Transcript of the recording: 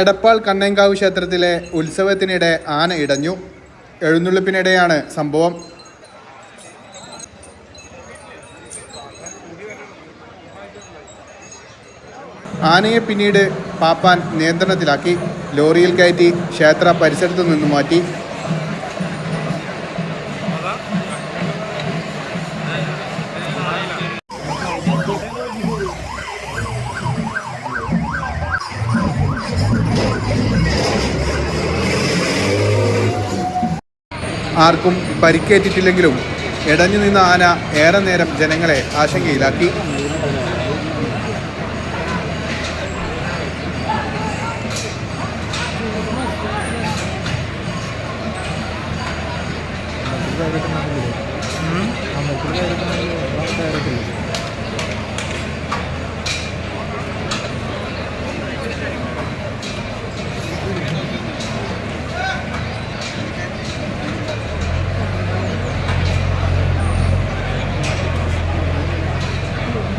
എടപ്പാൾ കണ്ണേങ്കാവ് ക്ഷേത്രത്തിലെ ഉത്സവത്തിനിടെ ആന ഇടഞ്ഞു. എഴുന്നള്ളിപ്പിനിടെയാണ് സംഭവം. ആനയെ പിന്നീട് പാപ്പാൻ നിയന്ത്രണത്തിലാക്കി. ലോറിയിൽ കയറ്റി ക്ഷേത്ര പരിസരത്തു നിന്നും മാറ്റി. ആർക്കും പരിക്കേറ്റിട്ടില്ലെങ്കിലും ഇടഞ്ഞു നിന്ന ആന ഏറെ നേരം ജനങ്ങളെ ആശങ്കയിലാക്കി.